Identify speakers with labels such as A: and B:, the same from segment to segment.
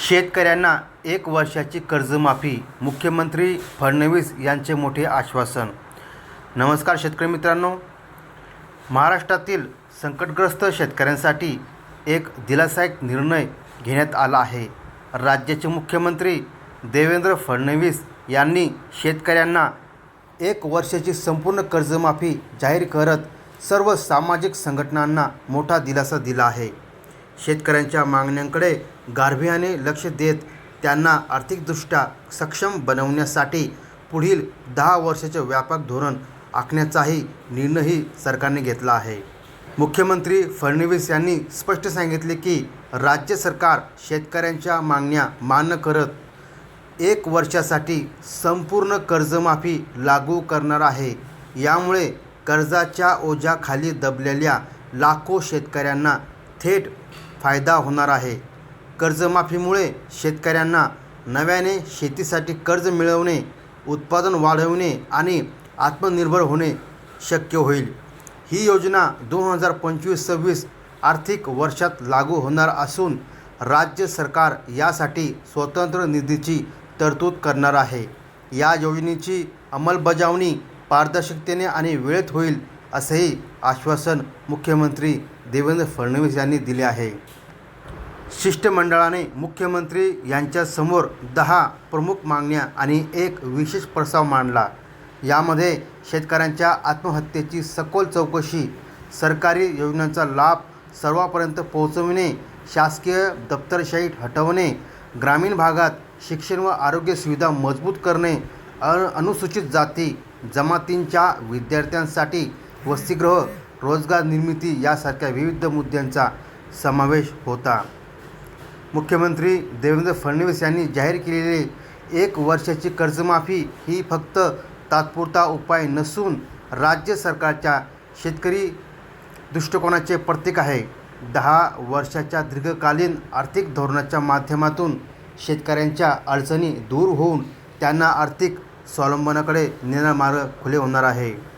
A: शेतकऱ्यांना एक वर्षाची कर्जमाफी मुख्यमंत्री फडणवीस यांचे मोठे आश्वासन. नमस्कार शेतकरी मित्रांनो. महाराष्ट्रातील संकटग्रस्त शेतकऱ्यांसाठी एक दिलासायक निर्णय घेण्यात आला आहे. राज्याचे मुख्यमंत्री देवेंद्र फडणवीस यांनी शेतकऱ्यांना एक वर्षाची संपूर्ण कर्जमाफी जाहीर करत सर्व सामाजिक संघटनांना मोठा दिलासा दिला आहे. शेतकऱ्यांच्या मागण्यांकडे गांभीर्याने लक्ष देत त्यांना आर्थिकदृष्ट्या सक्षम बनवण्यासाठी पुढील दहा वर्षाचे व्यापक धोरण आखण्याचाही निर्णयही सरकारने घेतला आहे. मुख्यमंत्री फडणवीस यांनी स्पष्ट सांगितले की राज्य सरकार शेतकऱ्यांच्या मागण्या मान्य करत एक वर्षासाठी संपूर्ण कर्जमाफी लागू करणार आहे. यामुळे कर्जाच्या ओझ्याखाली दबलेल्या लाखो शेतकऱ्यांना थेट फायदा होणार आहे. कर्जमाफीमुळे शेतकऱ्यांना नव्याने शेतीसाठी कर्ज मिळवणे उत्पादन वाढवणे आणि आत्मनिर्भर होणे शक्य होईल. ही योजना दोन हजार पंचवीस सव्वीस आर्थिक वर्षात लागू होणार असून राज्य सरकार यासाठी स्वतंत्र निधीची तरतूद करणार आहे. या योजनेची अंमलबजावणी पारदर्शकतेने आणि वेळेत होईल असेही आश्वासन मुख्यमंत्री देवेंद्र फडणवीस यांनी दिले आहे. शिष्टमंडळाने मुख्यमंत्री यांच्यासमोर दहा प्रमुख मागण्या आणि एक विशेष प्रस्ताव मांडला. यामध्ये शेतकऱ्यांच्या आत्महत्येची सखोल चौकशी सरकारी योजनांचा लाभ सर्वांपर्यंत पोहोचविणे शासकीय दप्तरशाही हटवणे ग्रामीण भागात शिक्षण व आरोग्य सुविधा मजबूत करणे अनुसूचित जाती जमातींच्या विद्यार्थ्यांसाठी वसतिगृह रोजगार निर्मिती यासारख्या विविध मुद्द्यांचा समावेश होता. मुख्यमंत्री देवेंद्र फडणवीस यांनी जाहीर केलेली एक वर्षाची कर्जमाफी ही फक्त तात्पुरता उपाय नसून राज्य सरकारच्या शेतकरी दृष्टिकोनाचे प्रतीक आहे. दहा वर्षाच्या दीर्घकालीन आर्थिक धोरणाच्या माध्यमातून शेतकऱ्यांच्या अडचणी दूर होऊन त्यांना आर्थिक स्वावलंबनाकडे नेणार मार्ग खुले होणार आहे.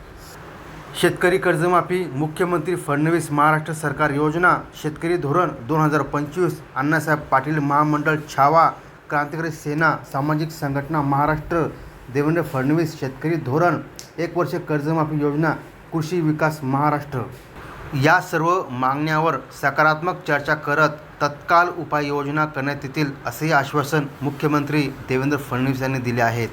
A: शेतकरी कर्जमाफी मुख्यमंत्री फडणवीस महाराष्ट्र सरकार योजना शेतकरी धोरण दोन हजार पंचवीस अण्णासाहेब पाटील महामंडळ छावा क्रांतिकारी सेना सामाजिक संघटना महाराष्ट्र देवेंद्र फडणवीस शेतकरी धोरण एक वर्ष कर्जमाफी योजना कृषी विकास महाराष्ट्र. या सर्व मागण्यावर सकारात्मक चर्चा करत तत्काल उपाययोजना करण्यात येतील असेही आश्वासन मुख्यमंत्री देवेंद्र फडणवीस यांनी दिले आहेत.